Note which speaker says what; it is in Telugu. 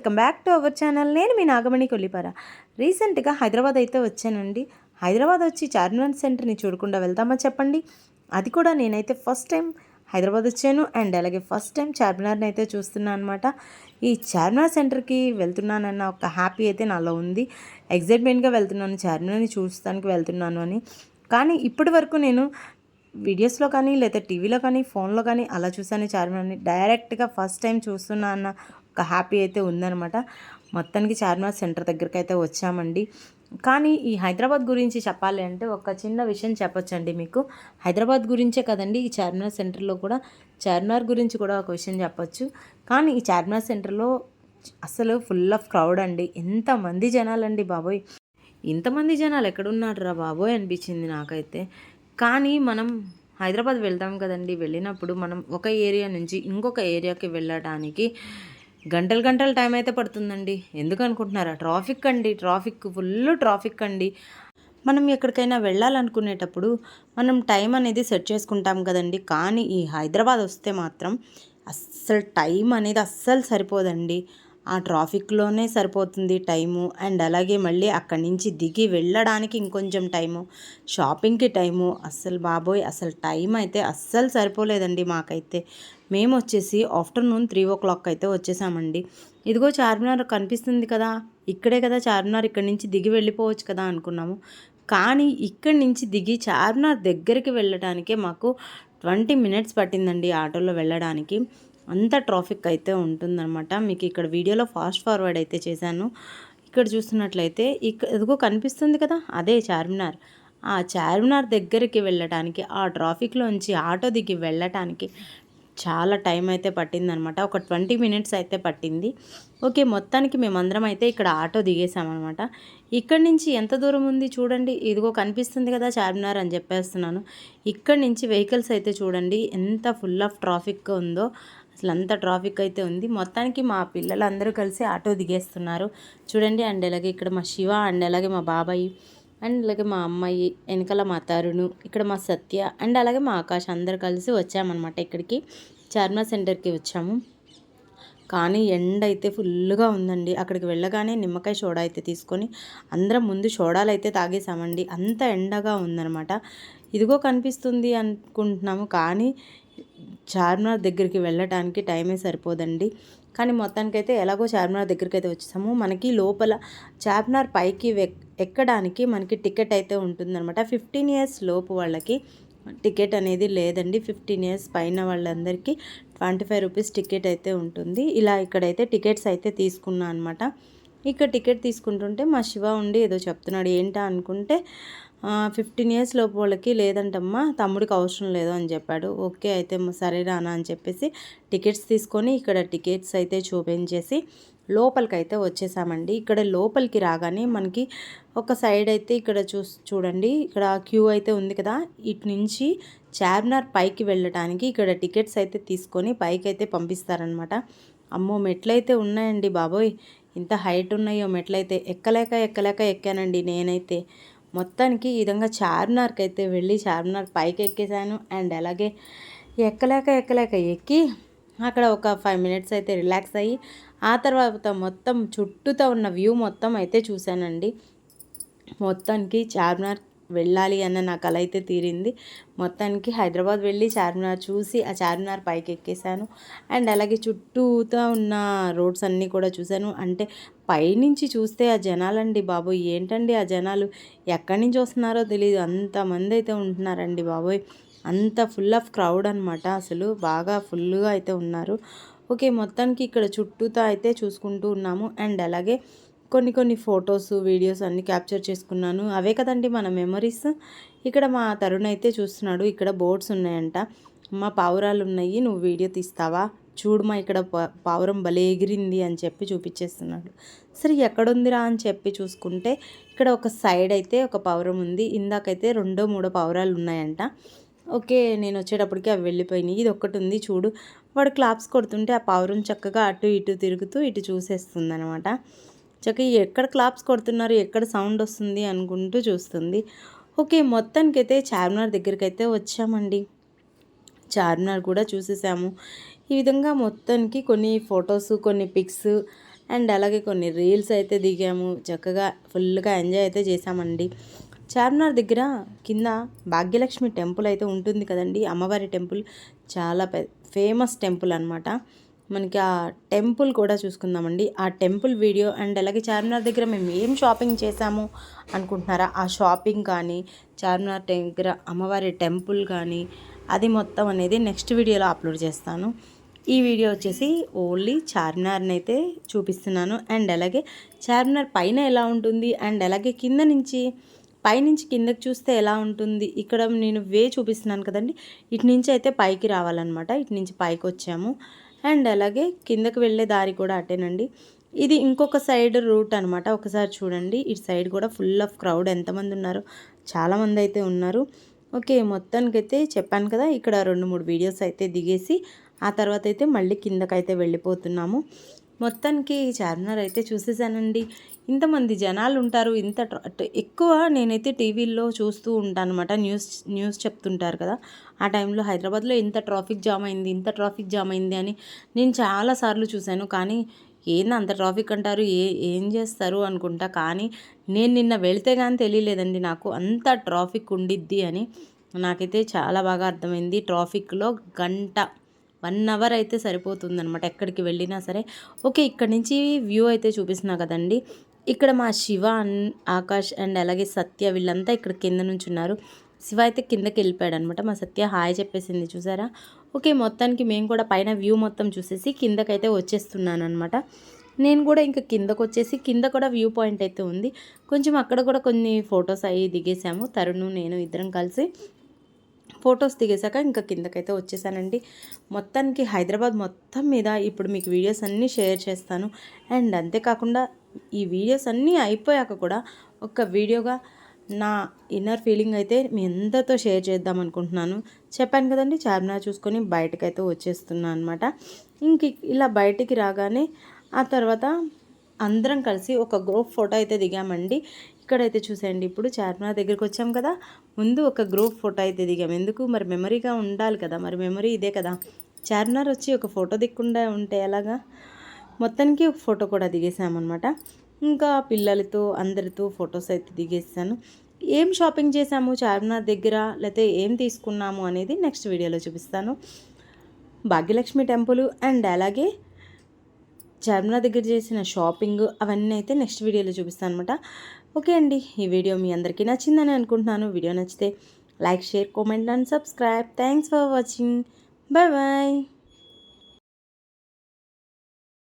Speaker 1: Welcome back to our channel. నేను మీ నాగమణి కొల్లిపార. రీసెంట్గా హైదరాబాద్ అయితే వచ్చానండి. హైదరాబాద్ వచ్చి చార్మినార్ సెంటర్ని చూడకుండా వెళ్తామా చెప్పండి? అది కూడా నేనైతే ఫస్ట్ టైం హైదరాబాద్ వచ్చాను. అండ్ అలాగే ఫస్ట్ టైం చార్మినార్ని అయితే చూస్తున్నాను అనమాట ఈ చార్మినార్ సెంటర్కి వెళ్తున్నానన్న ఒక హ్యాపీ అయితే నాలో ఉంది. ఎగ్జైట్మెంట్గా వెళ్తున్నాను చార్మినార్ని చూస్తానికి వెళ్తున్నాను అని. కానీ ఇప్పటి వరకు నేను వీడియోస్లో కానీ లేదా టీవీలో కానీ ఫోన్లో కానీ అలా చూసాను చార్మినార్ని. డైరెక్ట్గా ఫస్ట్ టైం చూస్తున్నా అన్న ఒక హ్యాపీ అయితే ఉందనమాట మొత్తానికి చార్మినార్ సెంటర్ దగ్గరికి అయితే వచ్చామండి. కానీ ఈ హైదరాబాద్ గురించి చెప్పాలి అంటే ఒక చిన్న విషయం చెప్పొచ్చండి మీకు. హైదరాబాద్ గురించే కదండి ఈ చార్మినార్ సెంటర్లో కూడా? చార్మినార్ గురించి కూడా ఒక విషయం చెప్పొచ్చు. కానీ ఈ చార్మినార్ సెంటర్లో అసలు ఫుల్ ఆఫ్ క్రౌడ్ అండి. ఎంతమంది జనాలండి బాబోయ్. ఇంతమంది జనాలు ఎక్కడున్నారు రా బాబోయ్ అనిపించింది నాకైతే. కానీ మనం హైదరాబాద్ వెళ్తాం కదండి. వెళ్ళినప్పుడు మనం ఒక ఏరియా నుంచి ఇంకొక ఏరియాకి వెళ్ళడానికి గంటలు గంటల టైం అయితే పడుతుందండి. ఎందుకు అనుకుంటున్నారా? ట్రాఫిక్ అండి. ట్రాఫిక్ ఫుల్ ట్రాఫిక్ అండి. మనం ఎక్కడికైనా వెళ్ళాలనుకునేటప్పుడు మనం టైం అనేది సెట్ చేసుకుంటాం కదండి. కానీ ఈ హైదరాబాద్ వస్తే మాత్రం అస్సలు టైం అనేది అస్సలు సరిపోదండి. ఆ ట్రాఫిక్లోనే సరిపోతుంది టైము. అండ్ అలాగే మళ్ళీ అక్కడి నుంచి దిగి వెళ్ళడానికి ఇంకొంచెం టైము. షాపింగ్కి టైము. అస్సలు బాబోయ్ అసలు టైం అయితే అస్సలు సరిపోలేదండి మాకైతే. మేము వచ్చేసి ఆఫ్టర్నూన్ త్రీ ఓ క్లాక్ అయితే వచ్చేసామండి. ఇదిగో చార్మినార్ కనిపిస్తుంది కదా. ఇక్కడే కదా చార్మినార్ ఇక్కడి నుంచి దిగి వెళ్ళిపోవచ్చు కదా అనుకున్నాము. కానీ ఇక్కడి నుంచి దిగి చార్మినార్ దగ్గరికి వెళ్ళడానికే మాకు ట్వంటీ మినిట్స్ పట్టిందండి ఆటోలో వెళ్ళడానికి. అంత ట్రాఫిక్ అయితే ఉంటుందన్నమాట. మీకు ఇక్కడ వీడియోలో ఫాస్ట్ ఫార్వర్డ్ అయితే చేశాను. ఇక్కడ చూస్తున్నట్లయితే ఇక్కడ ఎదుగో కనిపిస్తుంది కదా అదే చార్మినార్. ఆ చార్మినార్ దగ్గరికి వెళ్ళటానికి ఆ ట్రాఫిక్లోంచి ఆటో దిగి వెళ్ళటానికి చాలా టైం అయితే పట్టిందనమాట ఒక ట్వంటీ మినిట్స్ అయితే పట్టింది. ఓకే మొత్తానికి మేమందరం అయితే ఇక్కడ ఆటో దిగేసామన్నమాట ఇక్కడి నుంచి ఎంత దూరం ఉంది చూడండి. ఇదిగో కనిపిస్తుంది కదా చార్మినార్ అని చెప్పేస్తున్నాను. ఇక్కడి నుంచి వెహికల్స్ అయితే చూడండి ఎంత ఫుల్ ఆఫ్ ట్రాఫిక్ ఉందో. అసలు అంత ట్రాఫిక్ అయితే ఉంది. మొత్తానికి మా పిల్లలందరూ కలిసి ఆటో దిగేస్తున్నారు. చూడండి అండ్ అలాగే ఇక్కడ మా శివ అండ్ అలాగే మా బాబాయి అండ్ అలాగే మా అమ్మాయి వెనకాల మా తరుణు ఇక్కడ మా సత్య అండ్ అలాగే మా ఆకాష్ అందరు కలిసి వచ్చామన్నమాట ఇక్కడికి. చార్మా సెంటర్కి వచ్చాము. కానీ ఎండ అయితే ఫుల్గా ఉందండి. అక్కడికి వెళ్ళగానే నిమ్మకాయ సోడా అయితే తీసుకొని అందరం ముందు సోడాలు అయితే తాగేసామండి. అంత ఎండగా ఉందనమాట ఇదిగో కనిపిస్తుంది అనుకుంటున్నాము కానీ చార్మినార్ దగ్గరికి వెళ్ళటానికి టైమే సరిపోదండి. కానీ మొత్తానికైతే ఎలాగో చార్మినార్ దగ్గరికి అయితే వచ్చేసాము. మనకి లోపల చార్మినార్ పైకి ఎక్కడానికి మనకి టికెట్ అయితే ఉంటుందన్నమాట. ఫిఫ్టీన్ ఇయర్స్ లోపు వాళ్ళకి టికెట్ అనేది లేదండి. ఫిఫ్టీన్ ఇయర్స్ పైన వాళ్ళందరికీ ట్వంటీ ఫైవ్ రూపీస్ టికెట్ అయితే ఉంటుంది. ఇలా ఇక్కడైతే టికెట్స్ అయితే తీసుకున్నా అనమాట ఇక్కడ టికెట్ తీసుకుంటుంటే మా శివ ఉండి ఏదో చెప్తున్నాడు. ఏంటా అనుకుంటే ఫిఫ్టీన్ ఇయర్స్ లోపు వాళ్ళకి లేదంటమ్మా తమ్ముడికి అవసరం లేదు అని చెప్పాడు. ఓకే అయితే సరే రానా అని చెప్పేసి టికెట్స్ తీసుకొని ఇక్కడ టికెట్స్ అయితే చూపించేసి లోపలికి అయితే వచ్చేసామండి. ఇక్కడ లోపలికి రాగానే మనకి ఒక సైడ్ అయితే ఇక్కడ చూ చూడండి ఇక్కడ క్యూ అయితే ఉంది కదా. ఇటు నుంచి చార్మినార్ పైకి వెళ్ళటానికి ఇక్కడ టికెట్స్ అయితే తీసుకొని పైకి అయితే పంపిస్తారనమాట అమ్మో మెట్లయితే ఉన్నాయండి బాబోయ్. ఇంత హైట్ ఉన్నాయో మెట్లయితే ఎక్కలేక ఎక్కలేక ఎక్కానండి నేనైతే. మొత్తానికి ఈ విధంగా చార్మినార్కి అయితే వెళ్ళి చార్మినార్ పైకి ఎక్కేసాను అండ్ అలాగే ఎక్కలేక ఎక్కలేక ఎక్కి అక్కడ ఒక ఫైవ్ మినిట్స్ అయితే రిలాక్స్ అయ్యి ఆ తర్వాత మొత్తం చుట్టూతో ఉన్న వ్యూ మొత్తం అయితే చూశానండి. మొత్తానికి చార్మినార్ వెళ్ళాలి అన్న నాకు అలా అయితే తీరింది. మొత్తానికి హైదరాబాద్ వెళ్ళి చార్మినార్ చూసి ఆ చార్మినార్ పైకి ఎక్కేసాను అండ్ అలాగే చుట్టూతో ఉన్న రోడ్స్ అన్నీ కూడా చూశాను. అంటే పైనుంచి చూస్తే ఆ జనాలండి బాబోయ్ ఏంటండి ఆ జనాలు? ఎక్కడి నుంచి వస్తున్నారో తెలియదు అంతమంది అయితే ఉంటున్నారండి బాబోయ్. అంత ఫుల్ ఆఫ్ క్రౌడ్ అనమాట అసలు. బాగా ఫుల్గా అయితే ఉన్నారు. ఓకే మొత్తానికి ఇక్కడ చుట్టూతో అయితే చూసుకుంటూ ఉన్నాము. అండ్ అలాగే కొన్ని కొన్ని ఫొటోస్ వీడియోస్ అన్నీ క్యాప్చర్ చేసుకున్నాను. అవే కదండి మన మెమరీస్. ఇక్కడ మా తరుణ్ అయితే చూస్తున్నాడు ఇక్కడ బోర్డ్స్ ఉన్నాయంట. మా పావురాలు ఉన్నాయి నువ్వు వీడియో తీస్తావా? చూడమా ఇక్కడ పావురం భలే ఎగిరింది అని చెప్పి చూపించేస్తున్నాడు సరే ఎక్కడుందిరా? అని చెప్పి చూసుకుంటే ఇక్కడ ఒక సైడ్ అయితే ఒక పావురం ఉంది. ఇందాకైతే రెండో మూడో పావురాలు ఉన్నాయంట. ఓకే నేను వచ్చేటప్పటికి అవి వెళ్ళిపోయినాయి. ఇది ఒక్కటి ఉంది చూడు. వాడు క్లాప్స్ కొడుతుంటే ఆ పావురం చక్కగా అటు ఇటు తిరుగుతూ ఇటు చూసేస్తుంది అనమాట చక్క ఎక్కడ క్లాప్స్ కొడుతున్నారు ఎక్కడ సౌండ్ వస్తుంది అనుకుంటూ చూస్తుంది. ఓకే మొత్తానికైతే చార్మినార్ దగ్గరికి అయితే వచ్చామండి. చార్మినార్ కూడా చూసేసాము. ఈ విధంగా మొత్తానికి కొన్ని ఫొటోస్ కొన్ని పిక్స్ అండ్ అలాగే కొన్ని రీల్స్ అయితే దిగాము. చక్కగా ఫుల్గా ఎంజాయ్ అయితే చేసామండి చార్మినార్ దగ్గర కింద భాగ్యలక్ష్మి టెంపుల్ అయితే ఉంటుంది కదండి. అమ్మవారి టెంపుల్ చాలా ఫేమస్ టెంపుల్ అనమాట మనకి ఆ టెంపుల్ కూడా చూసుకుందామండి. ఆ టెంపుల్ వీడియో అండ్ అలాగే చార్మినార్ దగ్గర మేము ఏం షాపింగ్ చేసాము అనుకుంటున్నారా? ఆ షాపింగ్ కానీ చార్మినార్ దగ్గర అమ్మవారి టెంపుల్ కానీ అది మొత్తం అనేది నెక్స్ట్ వీడియోలో అప్లోడ్ చేస్తాను. ఈ వీడియో వచ్చేసి ఓన్లీ చార్మినార్ని అయితే చూపిస్తున్నాను. అండ్ అలాగే చార్మినార్ పైన ఎలా ఉంటుంది? అండ్ అలాగే కింద నుంచి పైనుంచి కిందకి చూస్తే ఎలా ఉంటుంది? ఇక్కడ నేను వే చూపిస్తున్నాను కదండి. ఇటు నుంచి అయితే పైకి రావాలన్నమాట. ఇటు నుంచి పైకి వచ్చాము. అండ్ అలాగే కిందకి వెళ్ళే దారి కూడా అటేనండి. ఇది ఇంకొక సైడ్ రూట్ అనమాట ఒకసారి చూడండి. ఇటు సైడ్ కూడా ఫుల్ ఆఫ్ క్రౌడ్. ఎంతమంది ఉన్నారు? చాలామంది అయితే ఉన్నారు. ఓకే మొత్తానికైతే చెప్పాను కదా ఇక్కడ రెండు మూడు వీడియోస్ అయితే దిగేసి ఆ తర్వాత అయితే మళ్ళీ కిందకైతే వెళ్ళిపోతున్నాము. మొత్తానికి చార్మినార్ అయితే చూసేసానండి. ఇంతమంది జనాలు ఉంటారు ఇంత ఎక్కువ నేనైతే టీవీల్లో చూస్తూ ఉంటాను అనమాట న్యూస్ న్యూస్ చెప్తుంటారు కదా. ఆ టైంలో హైదరాబాద్లో ఇంత ట్రాఫిక్ జామ్ అయింది ఇంత ట్రాఫిక్ జామ్ అయింది అని నేను చాలాసార్లు చూశాను. కానీ ఏంది అంత ట్రాఫిక్ అంటారు? ఏ ఏం చేస్తారు అనుకుంటా. కానీ నేను నిన్న వెళితే కానీ తెలియలేదండి నాకు. అంత ట్రాఫిక్ ఉండిద్ది అని నాకైతే చాలా బాగా అర్థమైంది. ట్రాఫిక్లో గంట వన్ అవర్ అయితే సరిపోతుందనమాట ఎక్కడికి వెళ్ళినా సరే. ఓకే ఇక్కడ నుంచి వ్యూ అయితే చూపిస్తున్నా కదండి. ఇక్కడ మా శివ ఆకాష్ అండ్ అలాగే సత్య వీళ్ళంతా ఇక్కడ కింద నుంచి ఉన్నారు. శివ అయితే కిందకి వెళ్ళిపోయాడు అనమాట మా సత్య హాయ్ చెప్పేసింది చూసారా? ఓకే మొత్తానికి మేము కూడా పైన వ్యూ మొత్తం చూసేసి కిందకైతే వచ్చేస్తున్నాను అనమాట నేను కూడా ఇంకా కిందకు వచ్చేసి కింద కూడా వ్యూ పాయింట్ అయితే ఉంది. కొంచెం అక్కడ కూడా కొన్ని ఫొటోస్ అవి దిగేసాము తరుణ్ నేను ఇద్దరం కలిసి ఫొటోస్ దిగేశాక ఇంకా కిందకైతే వచ్చేసానండి. మొత్తానికి హైదరాబాద్ మొత్తం మీద ఇప్పుడు మీకు వీడియోస్ అన్నీ షేర్ చేస్తాను. అండ్ అంతేకాకుండా ఈ వీడియోస్ అన్నీ అయిపోయాక కూడా ఒక వీడియోగా నా ఇన్నర్ ఫీలింగ్ అయితే మీ అందరితో షేర్ చేద్దాం అనుకుంటున్నాను. చెప్పాను కదండి చార్మినార్ చూసుకొని బయటకైతే వచ్చేస్తున్నాను అనమాట ఇంక ఇలా బయటికి రాగానే ఆ తర్వాత అందరం కలిసి ఒక గ్రూప్ ఫోటో అయితే దిగామండి. ఇక్కడైతే చూసేయండి. ఇప్పుడు చార్మినార్ దగ్గరికి వచ్చాం కదా. ముందు ఒక గ్రూప్ ఫోటో అయితే దిగాం. ఎందుకు? మరి మెమరీగా ఉండాలి కదా. మరి మెమరీ ఇదే కదా. చార్మినార్ వచ్చి ఒక ఫోటో దిక్కుండా ఉంటే ఎలాగా? మొత్తానికి ఒక ఫోటో కూడా దిగేసామన్నమాట ఇంకా పిల్లలతో అందరితో ఫొటోస్ అయితే దిగేసాను ఏం షాపింగ్ చేసాము చార్మినార్ దగ్గర లేకపోతే ఏం తీసుకున్నాము అనేది నెక్స్ట్ వీడియోలో చూపిస్తాను. భాగ్యలక్ష్మి టెంపుల్ అండ్ అలాగే చార్మినార్ దగ్గర చేసిన షాపింగ్ అవన్నీ అయితే నెక్స్ట్ వీడియోలో చూపిస్తాను అనమాట ఓకే అండి ఈ వీడియో మీ అందరికీ నచ్చిందని అనుకుంటున్నాను. వీడియో నచ్చితే like share comment and subscribe. Thanks for watching. Bye bye.